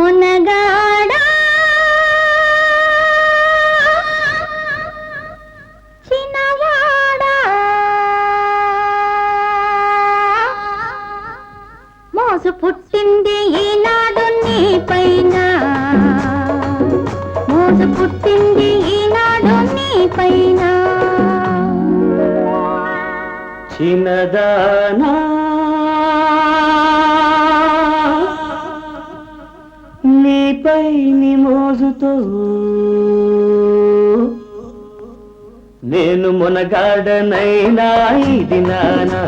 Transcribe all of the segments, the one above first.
మునగాడా? చిన్నవాడా? మోసు పుట్టింది ఈనాడు నీ పైన. మోసు పుట్టింది ఈనాడు నీ పైన. చిన్నదానా నీపై నీ మోజుతో నేను మునగాడనైనా ఇది నానా.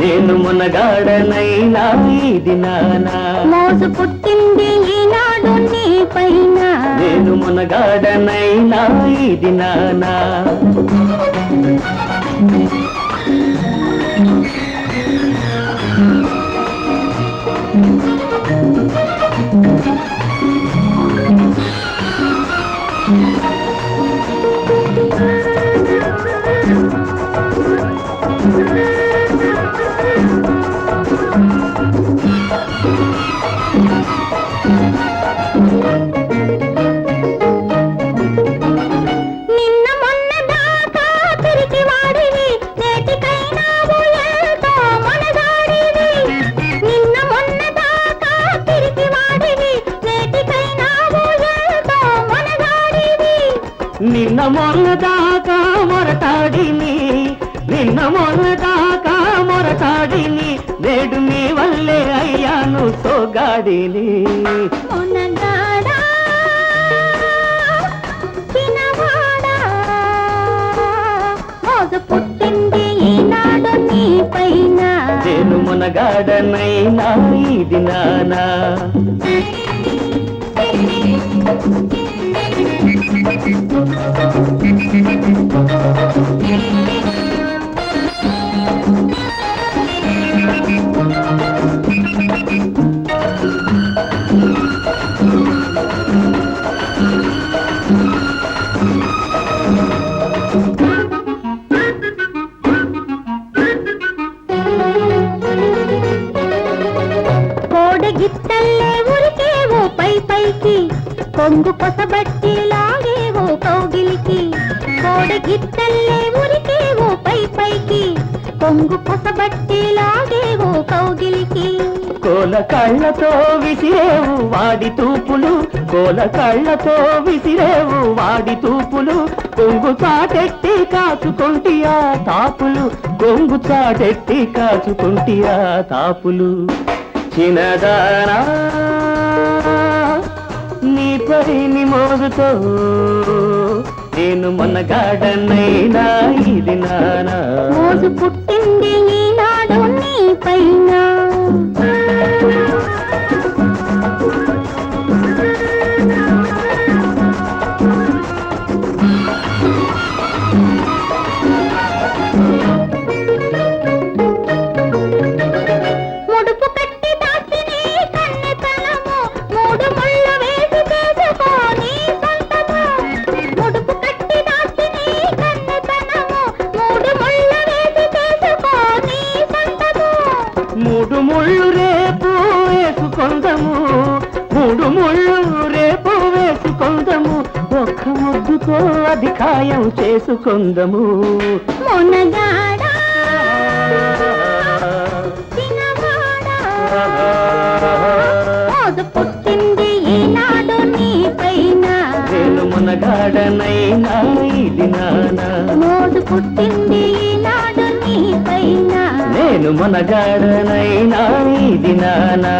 నేను మునగాడనైనా ఇది నానా. మోసు పుట్టింది ఈనాడు నీ పైన. నేను మునగాడనైనా ఇది నానా. నిన్న నిన్న మొన్న దాకా మొరటాడిని నిన్న మొన్న దాకా మొరటాడిని నేడు నీ వల్లే అయ్యాను సోగాడిని. పుట్టింది ఈనాడు నీ పైన. నేను మునగాడనైనా ఇది నానా. కోడి గిత్తల్లే ఉరికేవో పై పైకి కొంగు కొసబట్టి లాగేవో కౌగిలికి. కోడి గిత్తల్లే ఉరికేవో పై పైకి కొంగు కొసబట్టి లాగేవో కౌగిలికి. కోల కళ్ళతో విసిరేవు వాడి తూపులు కోల కళ్ళతో విసిరేవు వాడి తూపులు. కొంగు చాటెట్టి కాచుకుంటియా తాపులు కొంగు చాటెట్టి కాచుకుంటియా తాపులు. చిన్నదానా నీ పరిని మోగుతో నేను మొన్నగాడనైనా ఇది నానా. రోజు పుట్టింది ఈనాడు నీ పైనా. కొందము మూడు ముళ్ళు రేపు వేసుకొందము ఒక్క ముద్దుతో అధికాయం ఖాయం చేసుకొందము. మునగాడా నేను మునగాడనైనా ఇది నానా